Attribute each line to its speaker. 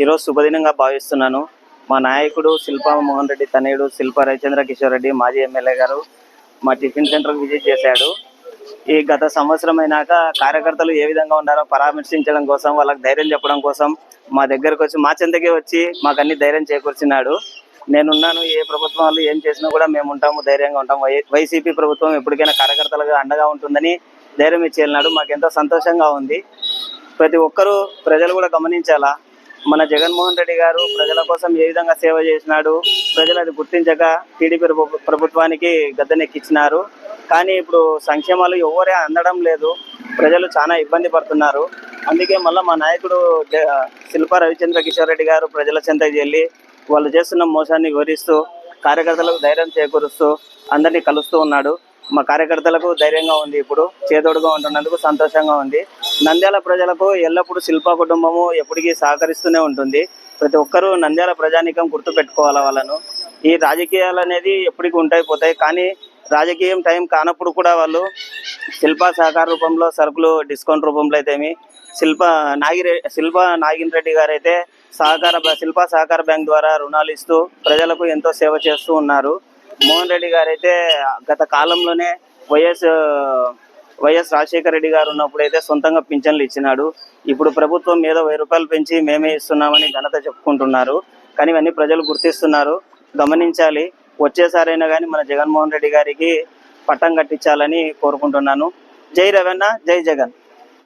Speaker 1: ఈరోజు శుభదినంగా భావిస్తున్నాను. మా నాయకుడు శిల్పా మోహన్ రెడ్డి తనయుడు శిల్ప రవిచంద్ర కిషోర్ రెడ్డి మాజీ ఎమ్మెల్యే గారు మా టిఫిన్ సెంటర్కి విజిట్ చేశాడు. ఈ గత సంవత్సరం అయినాక కార్యకర్తలు ఏ విధంగా ఉన్నారో పరామర్శించడం కోసం వాళ్ళకి ధైర్యం చెప్పడం కోసం మా దగ్గరకు వచ్చి మా చెంతకే వచ్చి మాకు అన్ని ధైర్యం చేకూర్చినాడు. నేనున్నాను ఏ ప్రభుత్వం వాళ్ళు ఏం చేసినా కూడా మేము ఉంటాము ధైర్యంగా ఉంటాము. వై- వైసీపీ ప్రభుత్వం ఎప్పటికైనా కార్యకర్తలకు అండగా ఉంటుందని ధైర్యం ఇచ్చి వెళ్ళినాడు. మాకు ఎంతో సంతోషంగా ఉంది. ప్రతి ఒక్కరూ ప్రజలు కూడా గమనించాలా? మన జగన్మోహన్ రెడ్డి గారు ప్రజల కోసం ఏ విధంగా సేవ చేసినాడు ప్రజలు అది గుర్తించక టీడీపీ ప్రభుత్వానికి గద్దెనెక్కించినారు కానీ ఇప్పుడు సంక్షేమాలు ఎవరే అందడం లేదు. ప్రజలు చాలా ఇబ్బంది పడుతున్నారు. అందుకే మళ్ళీ మా నాయకుడు శిల్ప శిల్పా రవిచంద్ర కిషోర్ రెడ్డి గారు ప్రజల చెంతకి వెళ్ళి వాళ్ళు చేస్తున్న మోసాన్ని వివరిస్తూ కార్యకర్తలకు ధైర్యం చేకూరుస్తూ అందరినీ కలుస్తూ ఉన్నాడు. మా కార్యకర్తలకు ధైర్యంగా ఉంది ఇప్పుడు చేదోడుగా ఉంటున్నందుకు సంతోషంగా ఉంది. నంద్యాల ప్రజలకు ఎల్లప్పుడూ శిల్ప కుటుంబము ఎప్పటికీ సహకరిస్తూనే ఉంటుంది. ప్రతి ఒక్కరూ నంద్యాల ప్రజానీకం గుర్తు పెట్టుకోవాలి వాళ్ళను ఈ రాజకీయాలు అనేది ఎప్పటికీ ఉంటాయి పోతాయి. కానీ రాజకీయం టైం కానప్పుడు కూడా వాళ్ళు శిల్ప సహకార రూపంలో సరుకులు డిస్కౌంట్ రూపంలో అయితేమి శిల్ప నాగిరె శిల్ప నాగిన్ రెడ్డి గారు అయితే సహకార శిల్ప సహకార బ్యాంక్ ద్వారా రుణాలు ఇస్తూ ప్రజలకు ఎంతో సేవ చేస్తూ ఉన్నారు. మోహన్ రెడ్డి గారు అయితే గత కాలంలోనే వైఎస్ వైఎస్ రాజశేఖర రెడ్డి గారు ఉన్నప్పుడు అయితే సొంతంగా పింఛన్లు ఇచ్చినాడు. ఇప్పుడు ప్రభుత్వం ఏదో వెయ్యి రూపాయలు పెంచి మేమే ఇస్తున్నామని ఘనత చెప్పుకుంటున్నారు. కానీ ఇవన్నీ ప్రజలు గుర్తిస్తున్నారు. గమనించాలి. వచ్చేసారైనా కానీ మన జగన్మోహన్ రెడ్డి గారికి పట్టం కట్టించాలని కోరుకుంటున్నాను. జై రవణ జై జగన్.